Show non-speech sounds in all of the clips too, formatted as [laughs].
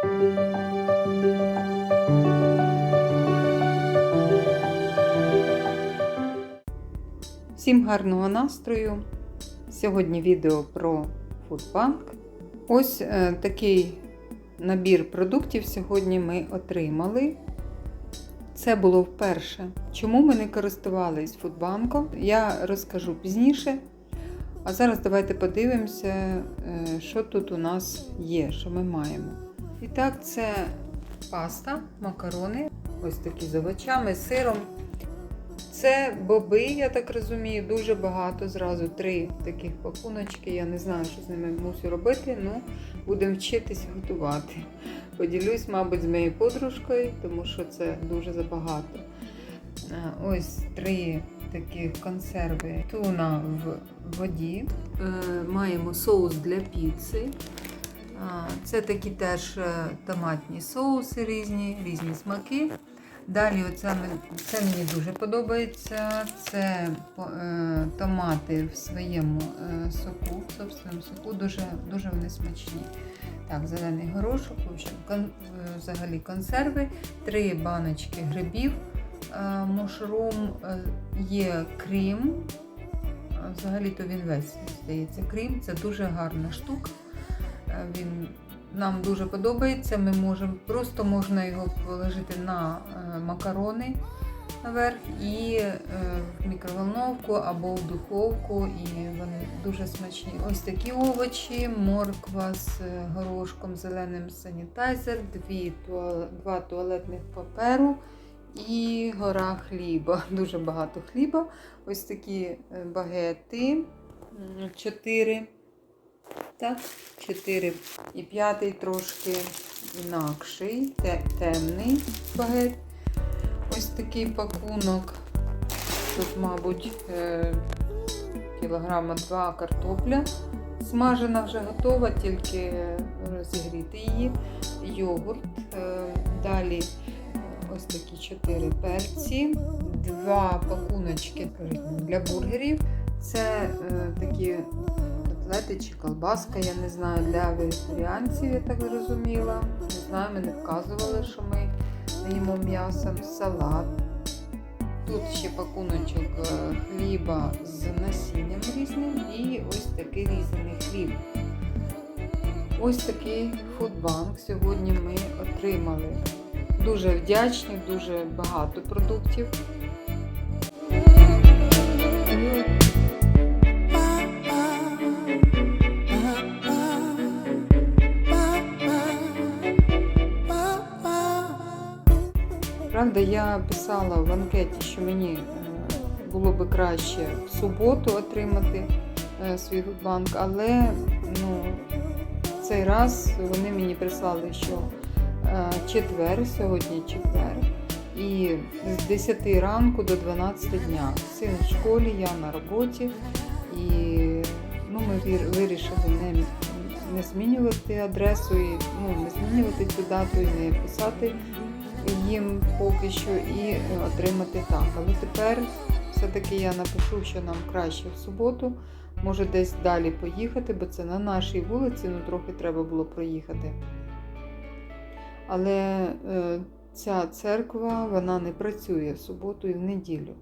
Всім гарного настрою! Сьогодні відео про Фудбанк. Ось е, такий набір продуктів сьогодні ми отримали. Це було вперше. Чому ми не користувались Фудбанком, я розкажу пізніше. А зараз давайте подивимося, е, що тут у нас є, що ми маємо. І так, це паста, макарони, ось такі з овочами, сиром. Це боби, я так розумію, дуже багато. Зразу три таких пакуночки. Я не знаю, що з ними мусю робити, ну будемо вчитись готувати. Поділюсь, мабуть, з моєю подружкою, тому що це дуже забагато. Ось три такі консерви. Туна в воді. Е, Маємо соус для піци. Це такі теж е, томатні соуси різні, різні смаки. Далі оце, це мені дуже подобається. Це е, томати в своєму е, соку, в собственному соку. Дуже, дуже вони смачні. Так, зелений горошок, общем, кон, е, взагалі консерви, три баночки грибів, е, мушрум, е, є крім. Е, Взагалі-то він весь здається крім. Це дуже гарна штука. Він нам дуже подобається. Ми можемо просто можна його положити на е, макарони наверх і е, в мікроволновку або в духовку, і вони дуже смачні. Ось такі овочі, морква з е, горошком, зеленим санітайзер, дві два туалетних паперу. І гора хліба. [laughs] Дуже багато хліба. Ось такі багети. м, Чотири. Так, 4 і п'ятий трошки інакший, те- темний багет. Ось такий пакунок. Тут, мабуть, е, кілограма 2 картопля. Смажена вже готова, тільки розігріти її. Йогурт. Е, Далі ось такі 4 перці, два пакуночки для бургерів. Це е, такі котлети чи колбаска, я не знаю, для вегетаріанців, я так зрозуміла. Не знаю, ми не вказували, що ми не їмо м'ясо, салат. Тут ще пакуночок е, хліба з насінням різним і ось такий різаний хліб. Ось такий фудбанк сьогодні ми отримали. Дуже вдячні, дуже багато продуктів. Правда, я писала в анкеті, що мені е, було би краще в суботу отримати е, свій банк, але ну, цей раз вони мені прислали, що е, четвер, сьогодні четвер, і з 10 ранку до 12 дня. Син в школі, я на роботі, і ну, ми вирішили не, не змінювати адресу, і, ну, не змінювати цю дату і не писати їм поки що і е, отримати так. Але тепер все-таки я напишу, що нам краще в суботу. Може десь далі поїхати, бо це на нашій вулиці, ну трохи треба було проїхати. Але е, ця церква вона не працює в суботу і в неділю.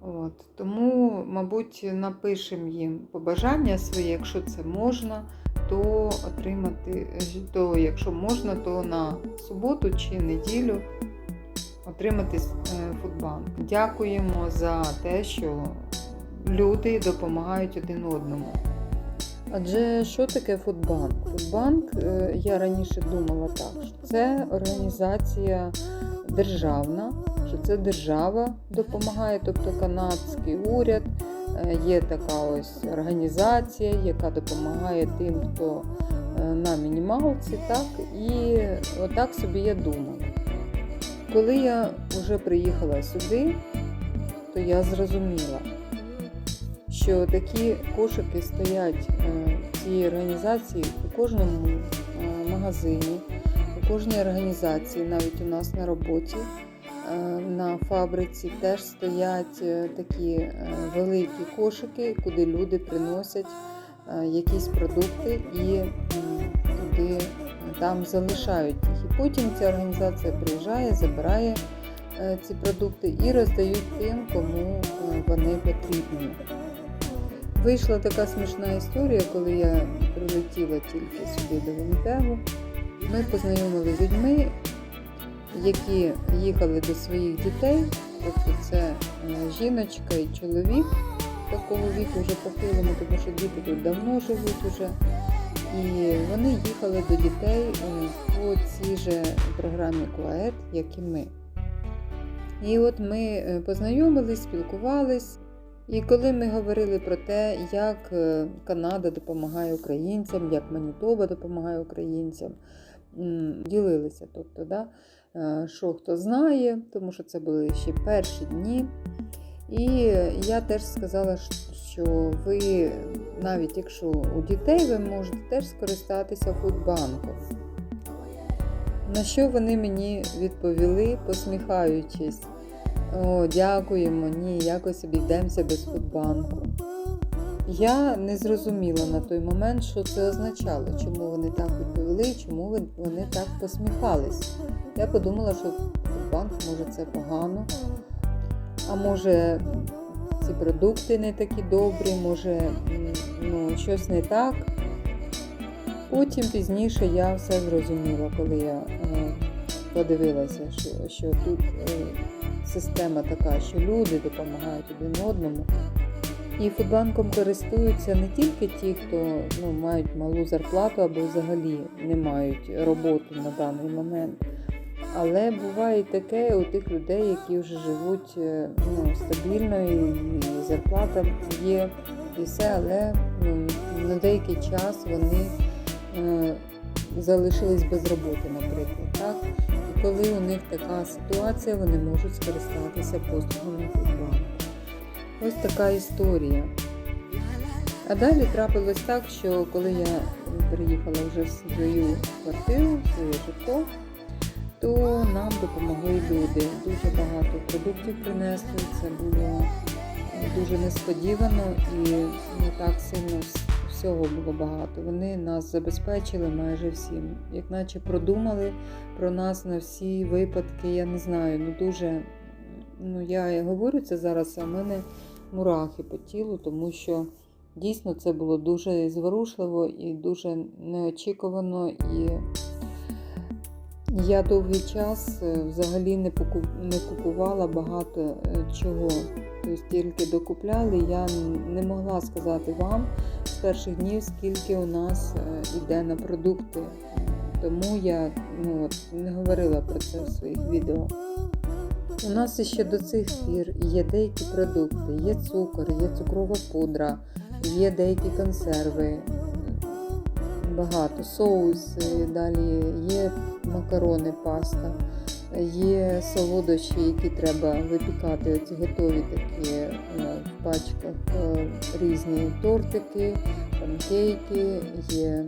От. Тому, мабуть, напишемо їм побажання свої, якщо це можна, то отримати, то якщо можна, то на суботу чи неділю отримати е, фудбанк. Дякуємо за те, що люди допомагають один одному. Адже що таке Фудбанк? Фудбанк, е, я раніше думала так, що це організація державна, що це держава допомагає, тобто канадський уряд. Е, Є така ось організація, яка допомагає тим, хто е, на мінімалці, так, і отак собі я думала. Коли я вже приїхала сюди, то я зрозуміла, що такі кошики стоять е, цієї організації у кожному магазині, у кожній організації, навіть у нас на роботі. Е, На фабриці теж стоять е, такі е, великі кошики, куди люди приносять якісь продукти і туди там залишають їх. І потім ця організація приїжджає, забирає ці продукти і роздають тим, кому вони потрібні. Вийшла така смішна історія, коли я прилетіла тільки сюди до Вінніпегу. Ми познайомилися з людьми, які їхали до своїх дітей. Тобто це е, жіночка і чоловік такого віку вже похилому, тому що діти тут давно живуть уже. І вони їхали до дітей е, по цій же програмі Куает, як і ми. І от ми е, познайомились, спілкувались. І коли ми говорили про те, як Канада допомагає українцям, як Манітоба допомагає українцям, ділилися, тобто, да, е, що хто знає, тому що це були ще перші дні. І я теж сказала, що ви, навіть якщо у дітей, ви можете теж скористатися фудбанком. На що вони мені відповіли, посміхаючись. О, дякуємо, ні, якось обійдемося без фудбанку. Я не зрозуміла на той момент, що це означало, чому вони так відповіли, чому вони так посміхались. Я подумала, що фудбанк може це погано, а може ці продукти не такі добрі, може ну, щось не так. Потім пізніше я все зрозуміла, коли я е, подивилася, що, що тут е, система така, що люди допомагають один одному. І фудбанком користуються не тільки ті, хто ну, мають малу зарплату або взагалі не мають роботи на даний момент. Але буває і таке у тих людей, які вже живуть е, ну, стабільно, і, зарплата є, і все, але ну, на деякий час вони е, залишились без роботи, наприклад. Так? І коли у них така ситуація, вони можуть скористатися послугами футболу. Ось така історія. А далі трапилось так, що коли я приїхала вже в свою квартиру, в своє житло, то нам допомогли люди. Дуже багато продуктів принесли. Це було дуже несподівано і не так сильно всього було багато. Вони нас забезпечили майже всім, як наче продумали про нас на всі випадки. Я не знаю, ну дуже. Ну, я говорю це зараз, а в мене мурахи по тілу, тому що дійсно це було дуже зворушливо і дуже неочікувано. І я довгий час е, взагалі не, купувала багато е, чого. Тобто тільки докупляли. Я не могла сказати вам з перших днів, скільки у нас е, йде на продукти. Тому я ну, не говорила про це в своїх відео. У нас ще до цих пір є деякі продукти, є цукор, є цукрова пудра, є деякі консерви, багато соуси, далі є макарони, паста, є солодощі, які треба випікати. Оці готові такі е, в пачках е, різні тортики, панкейки, є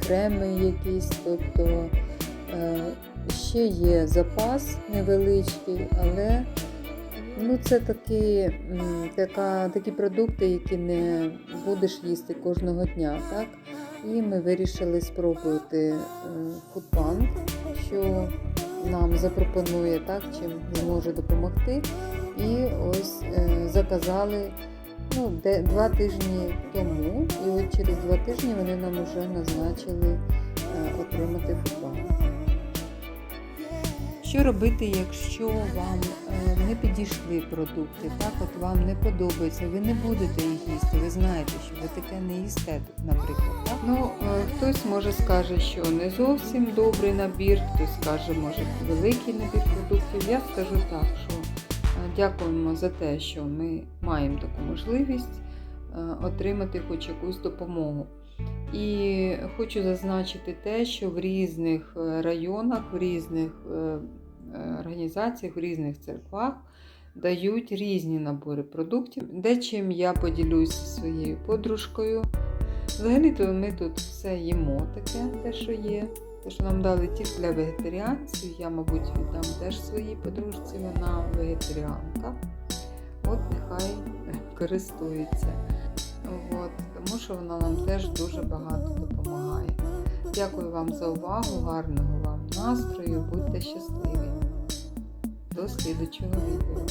креми якісь, тобто. Е, Ще є запас невеличкий, але ну, це такі, така, такі продукти, які не будеш їсти кожного дня. Так? І ми вирішили спробувати е, фудбанк, що нам запропонує, так, чим зможе допомогти. І ось е, заказали ну, де, два тижні тому, і от через два тижні вони нам вже назначили отримати фудбанк. Що робити, якщо вам е, не підійшли продукти, так от вам не подобається, ви не будете їх їсти, ви знаєте, що ви таке не їсте, наприклад. Так? Ну, е, хтось може скаже, що не зовсім добрий набір, хтось скаже, може, великий набір продуктів. Я скажу так, що е, дякуємо за те, що ми маємо таку можливість отримати хоч якусь допомогу. І хочу зазначити те, що в різних е, районах, в різних е, е, організаціях, в різних церквах дають різні набори продуктів. Дечим я поділюся своєю подружкою. Взагалі-то ми тут все їмо таке, те, що є. Те, що нам дали тільки для вегетаріанців, я, мабуть, віддам теж своїй подружці, вона вегетаріанка. От нехай користується тому що вона нам теж дуже багато допомагає. Дякую вам за увагу, гарного вам настрою, будьте щасливі. До слідучого відео.